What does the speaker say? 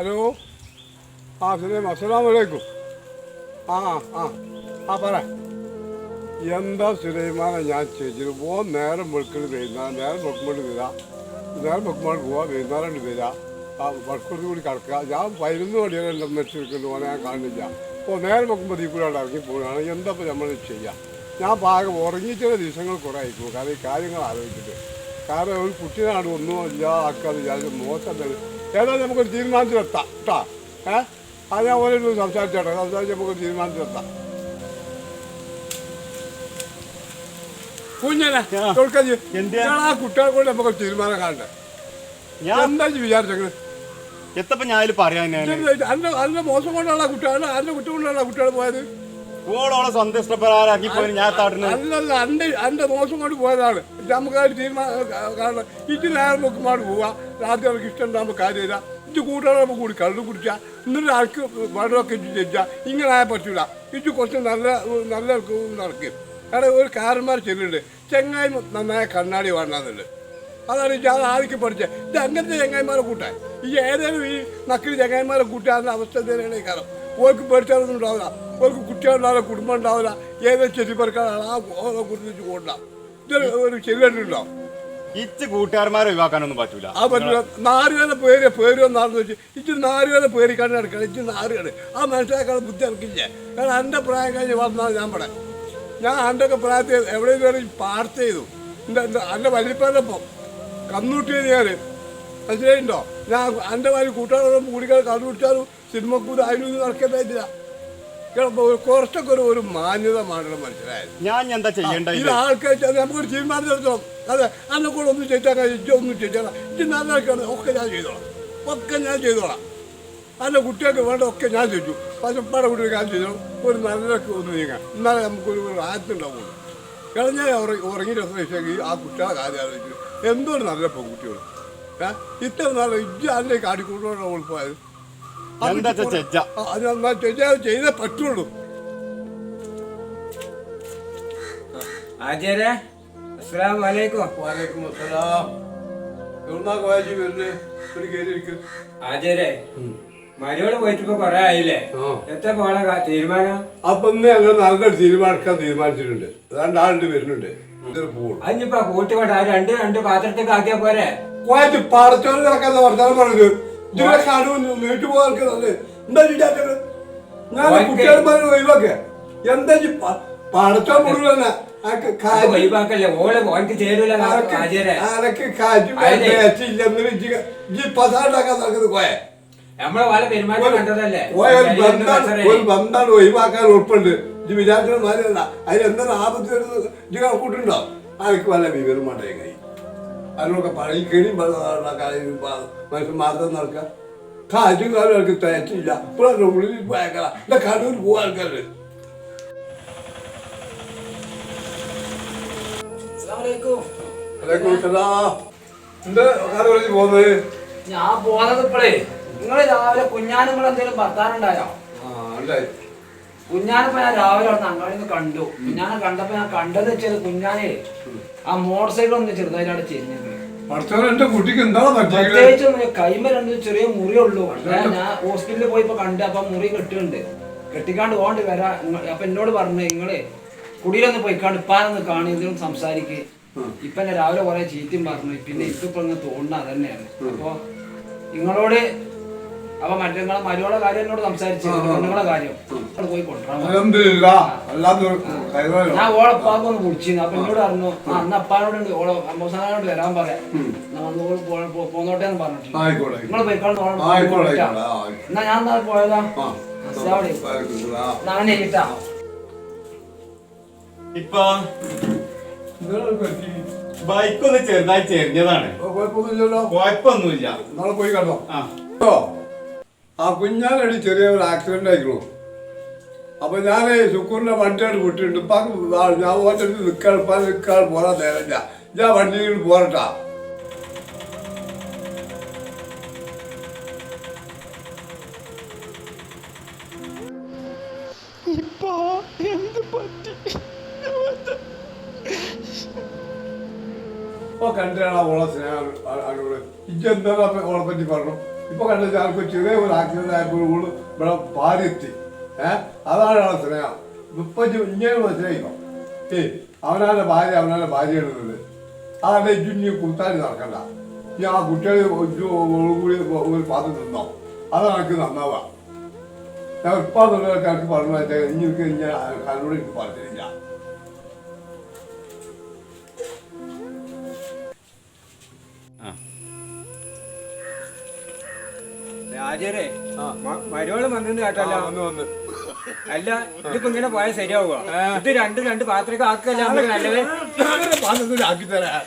Hello ആ സുലൈം അസ്സലാം വലൈക്കും ആ ആ ആ പറ. എന്താ സുലൈമാനെ ഞാൻ ചേച്ചിട്ട് പോ നേരം വെളുക്കൽ വൈകുന്നേരം. നേരം വെക്കുമ്പോൾ വരാം. നേരം വെക്കുമ്പോൾ പോവാ. വൈകുന്നേരം വരാം. ആ വടക്കോട്ട് കൂടി കിടക്കുക. ഞാൻ പതിനൊന്ന് മണിയാണ് എന്റെ മെച്ച് നിൽക്കുന്നു പോലെ ഞാൻ കാണുന്നില്ല അപ്പോൾ നേരം വെക്കുമ്പോൾ ഈ കൂടെ ഇറങ്ങി പോവുകയാണ്. എന്താ ഇപ്പോൾ നമ്മൾ ചെയ്യുക ഞാൻ പാകം ഉറങ്ങിച്ചിട്ട് ദിവസങ്ങൾ കുറേ ആയിക്കും കാരണം ഈ കാര്യങ്ങൾ ആലോചിച്ചിട്ട്. കാരണം ഒരു കുട്ടിനാണ് ഒന്നും ഇല്ല ആക്കാതെ ഞാൻ മോശം ഏതായാലും നമുക്കൊരു തീരുമാനത്തിലെത്താം കേട്ടോ? ഏ? അത് ഞാൻ ഓരോ സംസാരിച്ചോട്ടെ സംസാരിച്ച് നമുക്കൊരു തീരുമാനത്തിലെത്താം കുഞ്ഞനെ ആ. കുട്ടികളെ കൊണ്ട് നമുക്ക് തീരുമാനം കാണണ്ടേ? ഞാൻ എന്താ വിചാരിച്ചത്? എത്തപ്പോ ഞാൻ പറയാൻ മോശം കൊണ്ടുള്ള കുട്ടികളാണ് അതിന്റെ കുട്ടികൊണ്ടുള്ള കുട്ടികൾ പോയത്? ഓളോളെ സന്തുഷ്ടപ്പെടാനാക്കി പോയി ഞാൻ താട്ടുന്നത് അല്ലല്ല അന്റെ അന്റെ ദോഷം കൊണ്ട് പോയതാണ്. നമുക്ക് ആ തീരുമാനം കാരണം ഇത് നേരം നോക്കുമ്പോൾ പോവാ. രാത്രി അവർക്ക് ഇഷ്ടം ഉണ്ടാകുമ്പോൾ കാര്യമില്ല ഇത് കൂട്ടുകാരെ നമുക്ക് കൂടി കള്ളു കുടിച്ചാൽ എന്നിട്ട് ആൾക്ക് വെള്ളമൊക്കെ ഇട്ട് ചെച്ചാൽ ഇങ്ങനെ ആയാൽ പറ്റൂല. ഇത് കുറച്ച് നല്ല നല്ല നടക്കും. കാരണം ഒരു കാരന്മാർ ചെല്ലുന്നുണ്ട്. ചെങ്ങായി നന്നായ കണ്ണാടി വേണ്ടാന്നുണ്ട് അതാണ് ഞാൻ ആദ്യം പഠിച്ചത് ഇത് അങ്ങനത്തെ ചെങ്ങായിമാരെ കൂട്ടാൻ. ഈ ഏതെങ്കിലും ഈ നക്കിൽ ചെങ്ങായിമാരെ കൂട്ടാനുള്ള അവസ്ഥ തന്നെയാണ് കാരണം ഓർക്ക് പേടിച്ചാലൊന്നും ഉണ്ടാവില്ല. ഓർക്ക് കുട്ടികളുണ്ടാവില്ല കുടുംബം ഉണ്ടാവില്ല. ഏതെങ്കിലും ചെല്ലിപ്പറക്കാനാണ് ആ ഓരോ കുറിച്ച് കൊണ്ടാം ഒരു ചെല്ലുണ്ടോ ഇച്ച് കൂട്ടുകാരന്മാരെ ഒഴിവാക്കാനൊന്നും പറ്റൂല. ആ പറ്റൂല. നാരുവേല പേര് പേര് വന്നാണെന്ന് വെച്ച് ഇച്ച് നാരുവേല പേര് കണ്ടു നടക്കണം. ഇച്ച് നാരുകാട് ആ മനസ്സിലാക്കാൻ ബുദ്ധി ഇറക്കില്ലേ കാരണം എന്റെ പ്രായം കഴിഞ്ഞ് വന്നാൽ ഞാൻ പറയാം ഞാൻ എന്റെ ഒക്കെ പ്രായത്തിൽ എവിടെ കയറി പാർട്ട് ചെയ്തു. എന്റെ എന്റെ വലിപ്പനപ്പം കന്നുകൂട്ടിയത് ഞാൻ മനസ്സിലായിട്ടുണ്ടോ ഞാൻ എന്റെ വലിയ കൂട്ടുകാരോടൊപ്പം കൂടിക്കാൻ കണ്ടുപിടിച്ചാലും സിനിമക്കൂട് കൂടെ ആയിരുന്നു കാരണം കുറച്ചൊക്കെ ഒരു ഒരു മാന്യത മാറ്റണം മനസ്സിലായത്. ഞാൻ എന്താ ചെയ്യേണ്ട ഇത്? ആൾക്കാർ നമുക്കൊരു തീരുമാനം എടുത്തോളാം അതെ അന്നെ കൂടെ ഒന്നും ചെയ്താൽ ഒന്നും ചെയ്താൽ ഇത് നല്ല ഒക്കെ ഞാൻ ചെയ്തോളാം. ഒക്കെ ഞാൻ ചെയ്തോളാം. അല്ല കുട്ടികൾക്ക് വേണ്ട ഒക്കെ ഞാൻ ചെയ്തു പക്ഷെ പട കുട്ടികൾ ഞാൻ ചെയ്തോളാം. ഒരു നല്ലതൊക്കെ ഒന്ന് നീങ്ങാം. എന്നാലേ നമുക്കൊരു ഒരു ആറ്റുണ്ടാവുള്ളൂ കാരണം ഞാൻ ഉറങ്ങി ഉറങ്ങി ആ കുട്ടികളെ കാര്യം ആലോചിച്ചു. എന്തോ നല്ല പെൺകുട്ടികൾ ഇത്ര നല്ല ഇജ്ജ് അല്ലേ കാട്ടിക്കൂട്ടോടെ പോയത്? ചെയ്തേ പറ്റുള്ളൂ. ആചാര്യ അസ്സലാം വലൈക്കും വാലേക്കും അസ്സലാം എവിടുന്നാ കോളേജിൽ വരുന്നത് ഒരു കയറി ഇരിക്കും. ആചാര്യ മരിയോട് പോയിട്ട് ഇപ്പൊ കൊറേ ആയില്ലേ. എത്ര പോണ തീരുമാനം? അപ്പൊ ഇന്ന് ഞങ്ങൾ തീരുമാനിക്കാൻ തീരുമാനിച്ചിട്ടുണ്ട്. രണ്ടാളുണ്ട് വരുന്നുണ്ട്. ഇതൊരു പോകും അതിനിപ്പോ കൂട്ടിക്കോട്ടെ ആ രണ്ട് രണ്ട് പാത്രത്തേക്ക് ആക്കിയാ പോരെ? കോയച്ച് പാടച്ചോണ്ട് നടക്കാത്ത വർത്തമാനം ഇതിലെ സാധനവും വീട്ടിൽ എന്താ ചെയ്യാത്തത് ഈ ബന്ധാണ് ഒഴിവാക്കാൻ ഉൾപ്പുണ്ട് ഇത് വിചാരിക്കുന്ന മാതിരി എന്താ ആപത്ത് വരുന്നത് ഇത് കണക്കൂട്ടുണ്ടോ അതൊക്കെ വല്ല വിവരം മാട്ടേ കൈ. അതിനൊക്കെ പഴയ കെണി മനുഷ്യൻ മാത്രം നടക്കുക കാറ്റും കാലം അവർക്ക് തയ്ച്ചില്ല ഇപ്പോഴാണ് ഉള്ളിൽ പോയേക്കാം എന്റെ കടൂർ പോകാൻ ആൾക്കാര്. ഞാൻ പോകുന്നത് ഇപ്പോഴേ നിങ്ങൾ രാവിലെ കുഞ്ഞാനുങ്ങൾ എന്തെങ്കിലും ഭർത്താനുണ്ടായോ കുഞ്ഞാനിപ്പോ ഞാൻ രാവിലെ അവിടെ നിന്ന് കണ്ടു. കുഞ്ഞാനെ കണ്ടപ്പോ ഞാൻ കണ്ടത് വെച്ചത് കുഞ്ഞാനെ. ആ മോട്ടോർ സൈക്കിൾ ഒന്ന് ചെറുതായിട്ട് അവിടെ എന്റെ കുട്ടിക്ക് പറ്റിയത്? പ്രത്യേകിച്ച് കൈമ രണ്ട് ചെറിയ മുറിയുള്ളൂ. ഞാൻ ഞാൻ ഹോസ്പിറ്റലിൽ പോയി ഇപ്പൊ കണ്ട് അപ്പൊ മുറി കെട്ടുന്നുണ്ട് കെട്ടിക്കാണ്ട് പോകണ്ട് വരാ. അപ്പൊ എന്നോട് പറഞ്ഞു നിങ്ങൾ കുടിയിലൊന്ന് പോയിക്കാണ്ട് ഇപ്പാനൊന്ന് കാണി ഇതിലും സംസാരിക്ക്. ഇപ്പൊ എന്നെ രാവിലെ കുറെ ചീത്തയും പറഞ്ഞു. പിന്നെ ഇപ്പൊ ഇപ്പൊ തോന്നുന്ന അതന്നെയാണ്. അപ്പൊ നിങ്ങളോട് അപ്പൊ മറ്റേ നിങ്ങളെ മരുവളെ കാര്യം എന്നോട് സംസാരിച്ചു. നിങ്ങളെ കാര്യം. പോയി ഒരു ഞാൻ ഓളെ അപ്പാക്ക് ഒന്ന് വിളിച്ചിരുന്നു. അപ്പൊ എന്നോട് അറിഞ്ഞു ആ അന്ന് അപ്പാനോട് ഓളെ അമ്മസാനോട് വരാൻ പറയാം. പോന്നോട്ടെ എന്ന് പറഞ്ഞിട്ട് നിങ്ങൾ ആ, എന്നാ ഞാൻ എന്നാ പോയതാ? അങ്ങനെ ഇപ്പൊ ബൈക്ക് ഒന്ന് ചെറുതായി ചെരിഞ്ഞതാണ്. കുഴപ്പമൊന്നുമില്ല. കുഴപ്പമൊന്നുമില്ല. നാളെ പോയി കണ്ടോ? ആ. ഓ, ആ കുഞ്ഞാനടി ചെറിയ ഒരു ആക്സിഡന്റ് ആയിക്കണു. അപ്പൊ ഞാൻ ശുക്കൂറിന്റെ വണ്ടിയോട് വിട്ടിട്ടുണ്ട് ഇപ്പൊ ഞാൻ അടുത്ത് നിൽക്കാൻ ഇപ്പൊ നിൽക്കാൻ പോരാ നേരമില്ല. ഞാൻ വണ്ടിയിൽ പോരട്ടാ. ഇപ്പൊ കണ്ടാണ് ഓളെ സ്നേഹം അ- അവളോട് ഇജ്ജെന്താ ഓളെ പറ്റി പറഞ്ഞു? ഇപ്പൊ കണ്ടത് ആൾക്ക് ചെറിയ ഒരു ആക്സിഡന്റ് ആയപ്പോൾ ഇവിടെ ഇവിടെ പാരെത്തി ഏഹ് അതാണ് ആളെ സ്നേഹം. ഇപ്പൊ ഇങ്ങനെ മനസ്സിലായിക്കോ ഏയ് അവനാന്റെ ഭാര്യ അവനാന്റെ ഭാര്യ ഇടുന്നത് അതാണ് ഇനി കുത്താൻ നടക്കണ്ട. ഈ ആ കുട്ടികളെ കൂടി ഒരു പാത്രം നിന്നോ അതാണ് എനിക്ക് നന്നാവാ. ഞാൻ ഇപ്പൊ എന്നുള്ളതൊക്കെ എനിക്ക് പറഞ്ഞു വെച്ചാൽ ഇനി എനിക്ക് ഇനി കണ്ണൂർ എനിക്ക് പറഞ്ഞില്ല രാജരെ മരുവൾ വന്നിട്ട് കേട്ടല്ലോ വന്ന് വന്ന് അല്ല ഇതിപ്പോ ഇങ്ങനെ പോയാൽ ശരിയാവുക ഇത് രണ്ട് രണ്ട് പാത്രമൊക്കെ ആക്കല്ല നല്ലത് പാത്രത്തിൽ ആക്കി തരാം